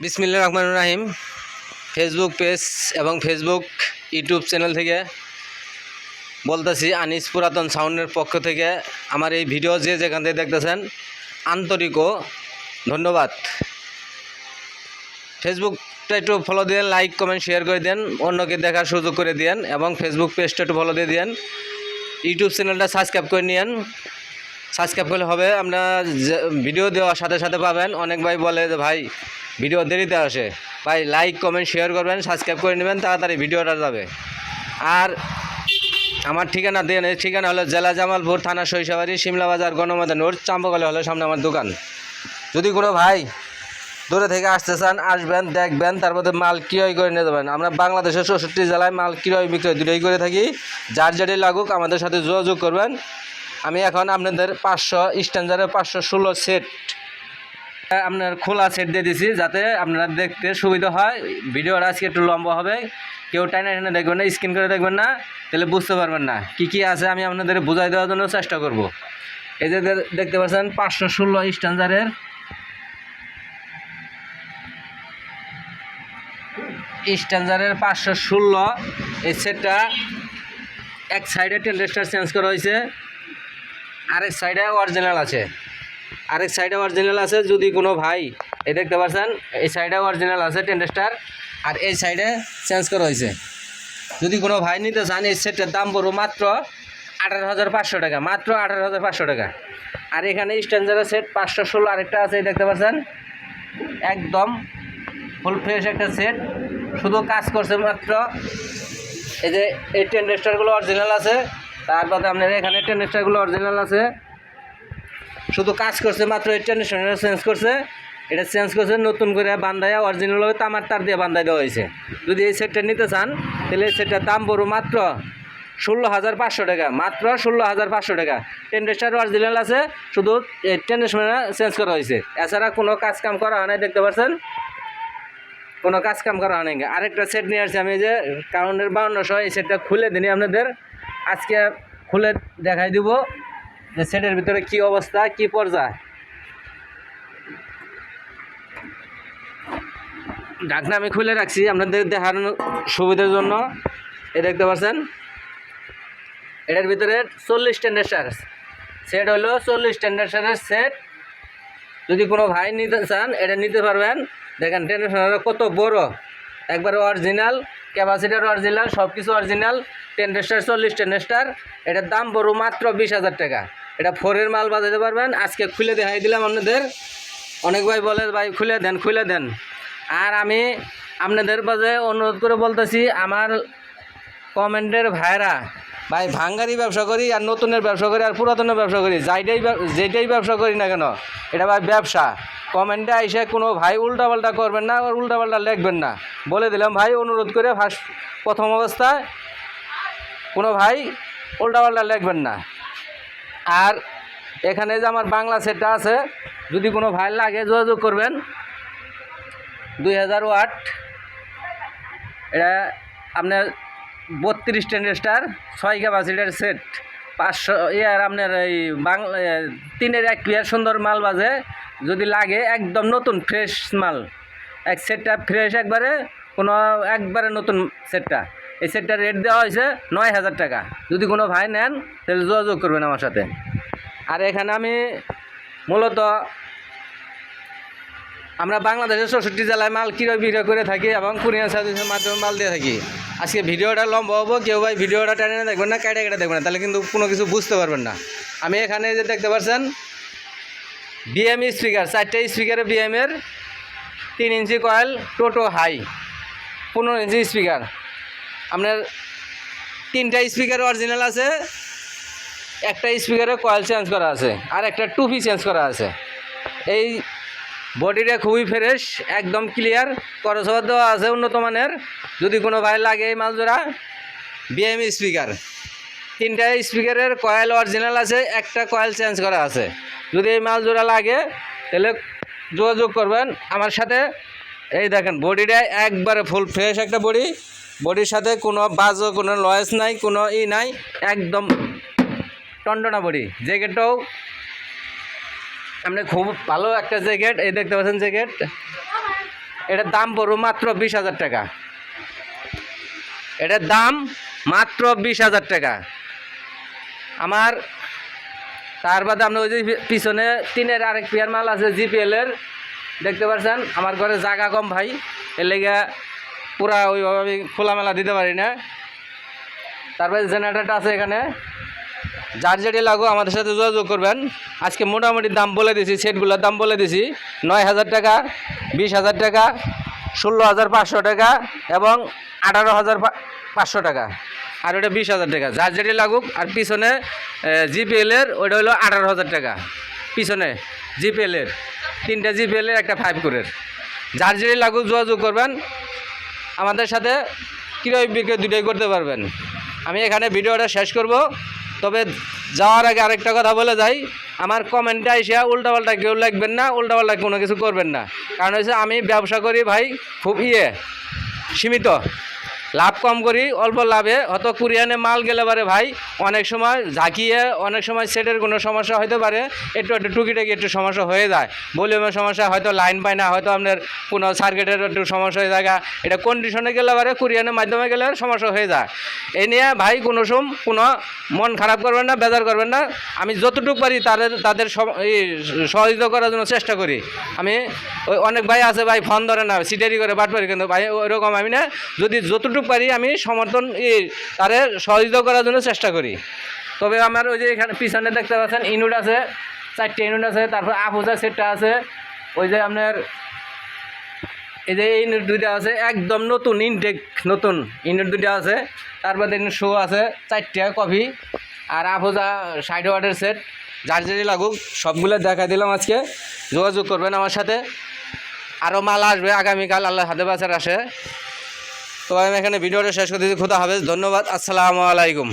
বিসমিল্লা রহমান রাহিম। Facebook page এবং ফেসবুক ইউটিউব চ্যানেল থেকে বলতেছি আনিস পুরাতন সাউন্ডের পক্ষ থেকে আমার এই ভিডিও যে যেখান থেকে দেখতেছেন, আন্তরিক ও ধন্যবাদ। ফেসবুকটা একটু ফলো দিন লাইক কমেন্ট শেয়ার করে দেন, অন্যকে দেখার সুযোগ করে দিন এবং ফেসবুক পেজটা একটু ফলো দিয়ে দিন। ইউটিউব চ্যানেলটা সাবস্ক্রাইব করে নিন সাবস্ক্রাইব করলে হবে আপনার ভিডিও দেওয়ার সাথে সাথে পাবেন। অনেক ভাই বলে যে, ভাই ভিডিও দেরিতে আসে। ভাই লাইক কমেন্ট শেয়ার করবেন সাবস্ক্রাইব করে নেবেন, তাড়াতাড়ি ভিডিওটা যাবে। আর আমার ঠিকানা দেন এই ঠিকানা হলো জেলা জামালপুর থানা শৈশবাড়ি শিমলা বাজার গণমাদান রোড, চাম্পকালে হলো সামনে আমার দোকান। যদি কোনো ভাই দূরে থেকে আসতে চান, আসবেন, দেখবেন তারপরে মাল ক্রয় করে নিয়ে যাবেন। আমরা বাংলাদেশের চৌষট্টি জেলায় মাল ক্রয় বিক্রয় দুটোই করে থাকি। যার যেটি লাগুক, আমাদের সাথে যোগাযোগ করবেন। আমি এখন আপনাদের পাঁচশো স্ট্যান্ডারের পাঁচশো ষোলো সেট আপনার খোলা সেট দিয়ে দিছি যাতে আপনারা দেখতে সুবিধা হয়। ভিডিওটা আজকে একটু লম্বা হবে। কেউ টাইনে টাইনে দেখবেন না স্ক্রিন করে দেখবেন না, তাহলে বুঝতে পারবেন না। কি কি আছে আমি আপনাদের বোঝাই দেওয়ার জন্য চেষ্টা করব। এই যে দেখতে পাচ্ছেন, পাঁচশো ষোলো স্ট্যান্ডারের স্ট্যান্ডারের পাঁচশো ষোলো। এই সেটটা এক সাইডে টেন্ডেস্টার চেঞ্জ করা হয়েছে, আরেক সাইডে অরিজিনাল আছে। আরেক সাইডে অরিজিনাল আছে, যদি কোনো ভাই, এই দেখতে পাচ্ছেন এই সাইডে অরিজিনাল আছে টেন্ডেস্টার আর এই সাইডে চেঞ্জ করা হয়েছে। যদি কোনো ভাই নিতে চান, এই সেটের দাম পড়ব মাত্র আঠারো হাজার পাঁচশো টাকা, মাত্র আঠারো হাজার পাঁচশো টাকা। আর এখানে স্ট্যান্ডার্ডের সেট পাঁচশো ষোলো আরেকটা আছে দেখতে পাচ্ছেন একদম ফুল ফ্রেশ একটা সেট শুধু কাজ করছে মাত্র। এই যে, এই টেন্ডেস্টারগুলো অরিজিনাল আছে, তারপরে আপনার এখানে টেন্ডেস্টারগুলো অরিজিনাল আছে। শুধু কাজ করছে, মাত্র এই টেন্ডেস্টারটা চেঞ্জ করছে। এটা চেঞ্জ করছে, নতুন করে বান্ধায় অরিজিনাল হবে তামার তার দিয়ে বান্ধাই দেওয়া হয়েছে। যদি এই সেটটা নিতে চান, তাহলে এই সেটটার দাম পড়ো মাত্র ষোলো হাজার পাঁচশো টাকা। মাত্র ষোলো হাজার পাঁচশো টাকা। টেন্ডেস্টার অরিজিনাল আছে, শুধু টেন্ডেস্টার চেঞ্জ করা হয়েছে। এছাড়া কোনো কাজ কাম করা হয় নাই, দেখতে পাচ্ছেন? কোনো কাজ কাম করা হয় নাই। আরেকটা সেট নিয়ে আসছি আমি যে কাউন্টের বাউন্নশো এই সেটটা খুলে দিনই আপনাদের। আজকে খুলে দেখাই দিব। যে সেটের ভিতরে কি অবস্থা, কি পর্যায়? ঢাকনা আমি খুলে রাখছি আপনাদের দেখানোর সুবিধার জন্য। এ দেখতে পাচ্ছেন? এটার ভিতরে চল্লিশ টেন্ডার সেট হলো চল্লিশ স্ট্যান্ডার্ড সারের সেট যদি কোনো ভাই নিতে চান, এটা নিতে পারবেন। দেখেন টেন্ডার কত বড়? একবার অরিজিনাল ক্যাপাসিটার অরিজিনাল সব কিছু অরিজিনাল টেন্ডেস্টার চল্লিশ টেন্ডেস্টার এটার দাম বড় মাত্র বিশ হাজার টাকা। এটা ফোরের মাল বাজাতে পারবেন। আজকে খুলে দেখাই দিলাম আপনাদের। অনেক ভাই বলে, ভাই, খুলে দেন খুলে দেন। আর আমি আপনাদের মাঝে অনুরোধ করে বলতেছি, আমার কমেন্টের ভাইরা ভাই, ভাঙ্গারি ব্যবসা করি আর নতুনের ব্যবসা করি আর পুরাতনের ব্যবসা করি, যাইটাই যেটাই ব্যবসা করি না কেন, এটা ভাই ব্যবসা। কমেন্টে এসে কোনো ভাই উল্টাপাল্টা করবেন না আর উল্টাপাল্টা লিখবেন না। বলে দিলাম, ভাই, অনুরোধ করে ফার্স্ট, প্রথম অবস্থায় কোনো ভাই উল্টাপাল্টা লিখবেন না। আর এখানে যে আমার বাংলা সেটটা আছে, যদি কোনো ভাই লাগে যোগাযোগ করবেন। দুই হাজার ওয়াট। এটা আপনার বত্রিশ টেন্ডেস্টার ছয় ক্যাপাসিটার সেট। পাঁচশো ইয়ার আপনার এই বাংলা তিনের এক ক্লিয়ার সুন্দর মাল বাজে। যদি লাগে, একদম নতুন, ফ্রেশ মাল। এক সেটটা ফ্রেশ একবারে, কোনো একবারে নতুন সেটটা। এই সেটটার রেট দেওয়া হয়েছে নয় হাজার টাকা। যদি কোনো ভাই নেন, তাহলে যোগাযোগ করবেন আমার সাথে। আর এখানে আমি মূলত আমরা বাংলাদেশের চৌষট্টি জেলায় মাল কিরয় বিক্রয় করে থাকি এবং কুরিয়ার সার্ভিসের মাধ্যমে মাল দিয়ে থাকি। আজকে ভিডিওটা লম্বা হব, কেউ ভাই ভিডিওটা টেনে দেখবেন না, কেটে কেটে দেখবেন না, তাহলে কিন্তু কোনো কিছু বুঝতে পারবেন না। আমি এখানে যে দেখতে পাচ্ছেন বিএম স্পিকার চারটে স্পিকারে বিএমের তিন ইঞ্চি কয়েল টোটো হাই পনেরো ইঞ্চি স্পিকার আপনার তিনটা স্পিকার অরিজিনাল আছে, একটা স্পিকারে কয়েল চেঞ্জ করা আছে, আর একটা টুপি চেঞ্জ করা আছে। এই বডিটা খুবই ফ্রেশ একদম ক্লিয়ার করসবার দেওয়া আছে উন্নত মানের। যদি কোনো ভাই লাগে এই মাল জোড়া বিএম স্পিকার। তিনটা স্পিকারের কয়েল অরিজিনাল আছে, একটা কয়েল চেঞ্জ করা আছে। যদি এই মাল জোড়া লাগে, তাহলে যোগাযোগ করবেন। আমার সাথে, এই দেখেন, বডিটা একবারে ফুল ফ্রেশ একটা বডি। বডির সাথে কোনো বাজও, কোনো লয়েস নাই, কোনো ই নাই, একদম টন্ডনা বডি। জ্যাকেটটাও আপনি খুব ভালো একটা জ্যাকেট, এই দেখতে পাচ্ছেন জ্যাকেট। এটার দাম পড়ব মাত্র বিশ হাজার টাকা। এটার দাম মাত্র বিশ হাজার টাকা। আমার, তার বাদে আপনার ওই যে পিছনে তিনের আরেক পেয়ার মাল আছে জিপিএলের দেখতে পাচ্ছেন? আমার ঘরে জায়গা কম ভাই। এর পুরা ওইভাবে আমি খোলামেলা দিতে পারি না। তারপরে জেনারেটারটা আছে এখানে। যার যেটি লাগো আমাদের সাথে যোগাযোগ করবেন। আজকে মোটামুটি দাম বলে দিছি, সেটগুলোর দাম বলে দিছি। নয় হাজার টাকা, বিশ হাজার টাকা, ষোলো হাজার পাঁচশো টাকা এবং আঠারো হাজার পাঁচশো টাকা। আর ওটা বিশ হাজার টাকা। যার যেটি লাগুক, আর পিছনে জিপিএলের, ওইটা হলো আঠারো হাজার টাকা। পিছনে, জিপিএলের, তিনটা জিপিএলের, একটা ফাইভ কোরের যার যেটি লাগুক যোগাযোগ করবেন। আমাদের সাথে ক্রয় বিক্রয় দুটোই করতে পারবেন। আমি এখানে ভিডিওটা শেষ করব, তবে যাওয়ার আগে আরেকটা কথা বলে যাই। আমার কমেন্টে এসে উল্টাপাল্টা কেউ লাগবেন না, উল্টাপাল্টা কোনো কিছু করবেন না। কারণ হচ্ছে আমি ব্যবসা করি ভাই, খুব ইয়ে সীমিত। লাভ কম করি, অল্প লাভে। অত কুরিয়ানে মাল গেলে পারে ভাই অনেক সময় ঝাঁকিয়ে অনেক সময় সেটের কোনো সমস্যা হতে পারে, একটু একটু টুকিটাকি একটু সমস্যা হয়ে যায়। ভলিউমের সমস্যা, হয়তো লাইন পায় না, হয়তো আপনার কোনো সার্কিটের একটু সমস্যা হয়ে যায় এটা কন্ডিশনে গেলে পারে কুরিয়ানের মাধ্যমে গেলে সমস্যা হয়ে যায়। এ নিয়ে ভাই কোনো সম, কোনো মন খারাপ করবেন না, বেজার করবেন না। আমি যতটুকু পারি তাদের তাদের সহযোগিতা করার জন্য চেষ্টা করি। আমি ওই অনেক ভাই আছে ভাই, ফোন ধরে না, সিটারি করে বাটপারি কিন্তু ভাই ওইরকম আমি না। যদি যতটুকু পারি আমি সমর্থন তাদের সহযোগিতা করার জন্য চেষ্টা করি। তবে আমার ওই যে এখানে পিছনে দেখতে পাচ্ছেন ইনুট আছে, চারটে ইনুট আছে, তারপর আফুজা সেটটা আছে। ওই যে আপনার এই যে এই ইউনিট দুইটা আছে, একদম নতুন ইনটেক নতুন ইনুট দুইটা আছে। তারপর দেখুন শো আছে, চারটে কফি আর আফোজা ষাট ওয়াটের সেট যার যেটি লাগুক, সবগুলো দেখা দিলাম আজকে। যোগাযোগ করবেন আমার সাথে। আরও মাল আসবে আগামীকাল, আল্লাহ হাতে বাসার আসে। তো আমি এখানে ভিডিওটা শেষ করে দিচ্ছি খুদা হাফেজ, ধন্যবাদ, আসসালামু আলাইকুম।